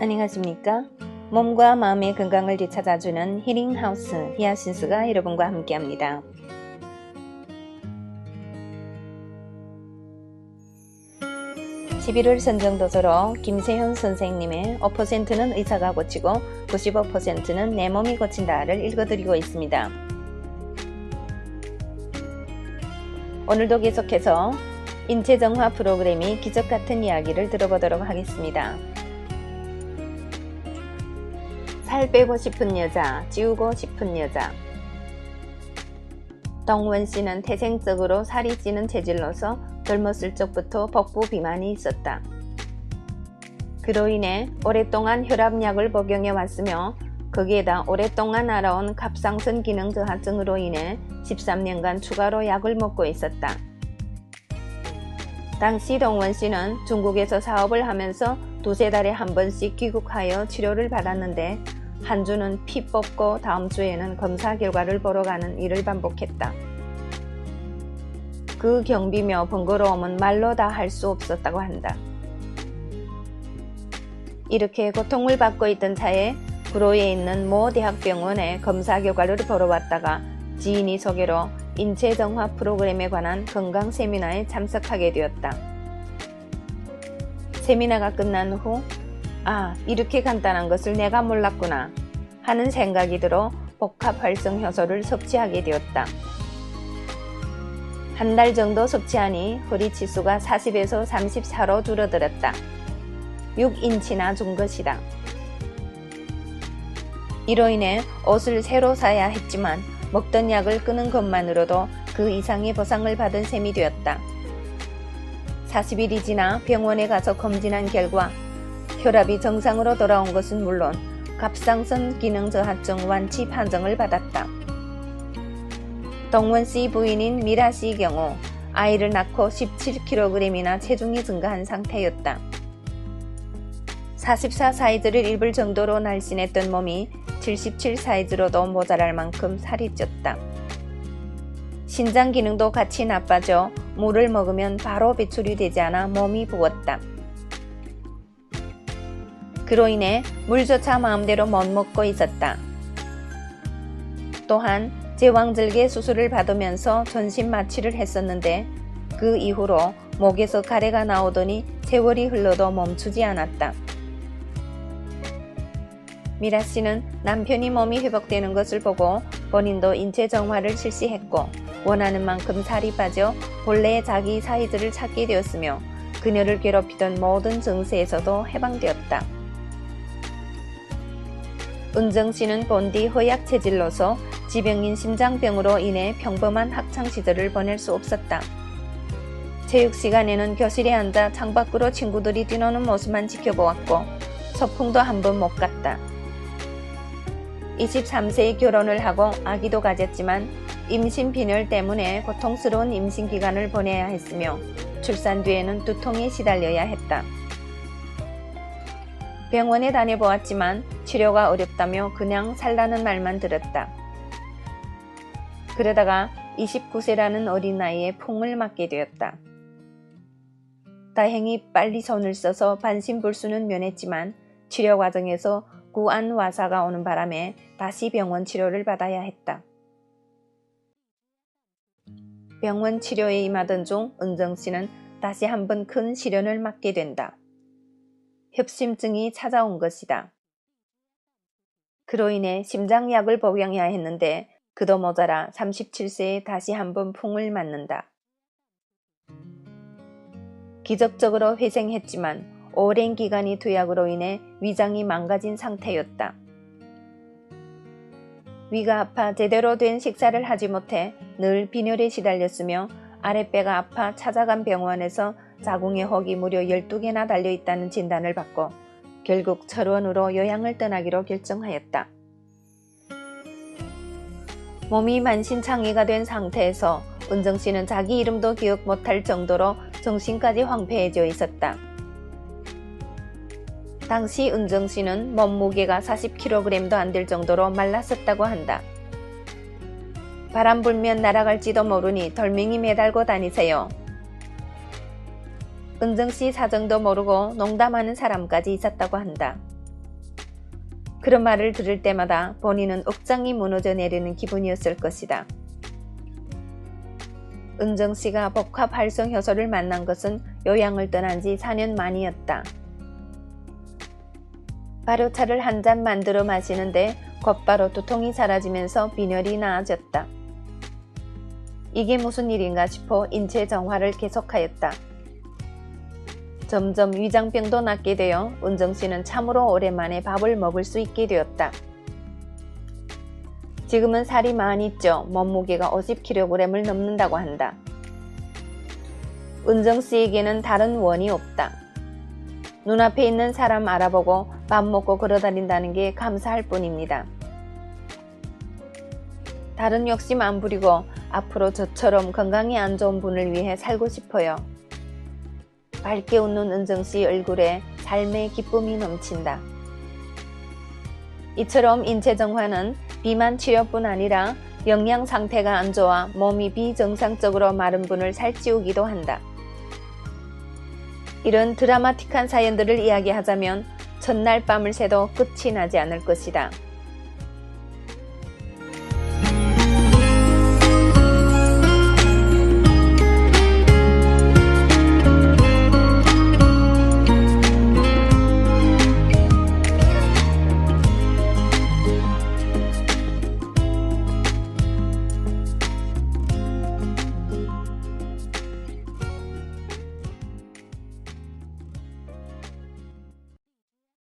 안녕하십니까? 몸과 마음의 건강을 되찾아주는 힐링하우스 히아신스가 여러분과 함께합니다. 11월 선정도서로 김세현 선생님의 5%는 의사가 고치고 95%는 내 몸이 고친다를 읽어드리고 있습니다. 오늘도 계속해서 인체정화 프로그램이 기적같은 이야기를 들어보도록 하겠습니다. 살 빼고 싶은 여자, 찌우고 싶은 여자. 덩원 씨는 태생적으로 살이 찌는 체질로서 젊었을 적부터 복부 비만이 있었다. 그로 인해 오랫동안 혈압약을 복용해 왔으며 거기에다 오랫동안 알아온 갑상선 기능 저하증으로 인해 13년간 추가로 약을 먹고 있었다. 당시 동원 씨는 중국에서 사업을 하면서 두세 달에 한 번씩 귀국하여 치료를 받았는데 한 주는 피 뽑고 다음 주에는 검사 결과를 보러 가는 일을 반복했다. 그 경비며 번거로움은 말로 다 할 수 없었다고 한다. 이렇게 고통을 받고 있던 차에 구로에 있는 모 대학병원에 검사 결과를 보러 왔다가 지인이 소개로 인체정화 프로그램에 관한 건강 세미나에 참석하게 되었다. 세미나가 끝난 후, 아, 이렇게 간단한 것을 내가 몰랐구나 하는 생각이 들어 복합 활성 효소를 섭취하게 되었다. 한 달 정도 섭취하니 허리 치수가 40에서 34로 줄어들었다. 6인치나 준 것이다. 이로 인해 옷을 새로 사야 했지만 먹던 약을 끊은 것만으로도 그 이상의 보상을 받은 셈이 되었다. 40일이 지나 병원에 가서 검진한 결과 혈압이 정상으로 돌아온 것은 물론 갑상선 기능 저하증 완치 판정을 받았다. 동원 씨 부인인 미라 씨의 경우 아이를 낳고 17kg이나 체중이 증가한 상태였다. 44 사이즈를 입을 정도로 날씬했던 몸이 77 사이즈로도 모자랄 만큼 살이 쪘다. 신장 기능도 같이 나빠져 물을 먹으면 바로 배출이 되지 않아 몸이 부었다. 그로 인해 물조차 마음대로 못 먹고 있었다. 또한 제왕절개 수술을 받으면서 전신 마취를 했었는데 그 이후로 목에서 가래가 나오더니 세월이 흘러도 멈추지 않았다. 미라 씨는 남편이 몸이 회복되는 것을 보고 본인도 인체 정화를 실시했고 원하는 만큼 살이 빠져 본래의 자기 사이즈를 찾게 되었으며 그녀를 괴롭히던 모든 증세에서도 해방되었다. 은정 씨는 본디 허약 체질로서 지병인 심장병으로 인해 평범한 학창 시절을 보낼 수 없었다. 체육 시간에는 교실에 앉아 창밖으로 친구들이 뛰노는 모습만 지켜보았고 소풍도 한 번 못 갔다. 23세에 결혼을 하고 아기도 가졌지만 임신 빈혈 때문에 고통스러운 임신 기간을 보내야 했으며 출산 뒤에는 두통에 시달려야 했다. 병원에 다녀보았지만 치료가 어렵다며 그냥 살라는 말만 들었다. 그러다가 29세라는 어린 나이에 풍을 맞게 되었다. 다행히 빨리 손을 써서 반신불수는 면했지만 치료 과정에서 구안 와사가 오는 바람에 다시 병원 치료를 받아야 했다. 병원 치료에 임하던 중 은정 씨는 다시 한 번 큰 시련을 맞게 된다. 협심증이 찾아온 것이다. 그로 인해 심장약을 복용해야 했는데 그도 모자라 37세에 다시 한번 풍을 맞는다. 기적적으로 회생했지만 오랜 기간이 투약으로 인해 위장이 망가진 상태였다. 위가 아파 제대로 된 식사를 하지 못해 늘 빈혈에 시달렸으며 아랫배가 아파 찾아간 병원에서 자궁의 혹이 무려 12개나 달려 있다는 진단을 받고 결국 철원으로 요양을 떠나기로 결정하였다. 몸이 만신창이가 된 상태에서 은정 씨는 자기 이름도 기억 못할 정도로 정신까지 황폐해져 있었다. 당시 은정 씨는 몸무게가 40kg도 안 될 정도로 말랐었다고 한다. 바람 불면 날아갈지도 모르니 덜맹이 매달고 다니세요. 은정 씨 사정도 모르고 농담하는 사람까지 있었다고 한다. 그런 말을 들을 때마다 본인은 억장이 무너져 내리는 기분이었을 것이다. 은정 씨가 복합 활성 효소를 만난 것은 요양을 떠난 지 4년 만이었다. 발효차를 한 잔 만들어 마시는데 곧바로 두통이 사라지면서 빈혈이 나아졌다. 이게 무슨 일인가 싶어 인체 정화를 계속하였다. 점점 위장병도 낫게 되어 은정 씨는 참으로 오랜만에 밥을 먹을 수 있게 되었다. 지금은 살이 많이 쪄 몸무게가 50kg을 넘는다고 한다. 은정 씨에게는 다른 원이 없다. 눈앞에 있는 사람 알아보고 밥 먹고 걸어다닌다는 게 감사할 뿐입니다. 다른 욕심 안 부리고 앞으로 저처럼 건강이 안 좋은 분을 위해 살고 싶어요. 밝게 웃는 은정 씨 얼굴에 삶의 기쁨이 넘친다. 이처럼 인체 정화는 비만 치료뿐 아니라 영양 상태가 안 좋아 몸이 비정상적으로 마른 분을 살찌우기도 한다. 이런 드라마틱한 사연들을 이야기하자면 첫날 밤을 새도 끝이 나지 않을 것이다.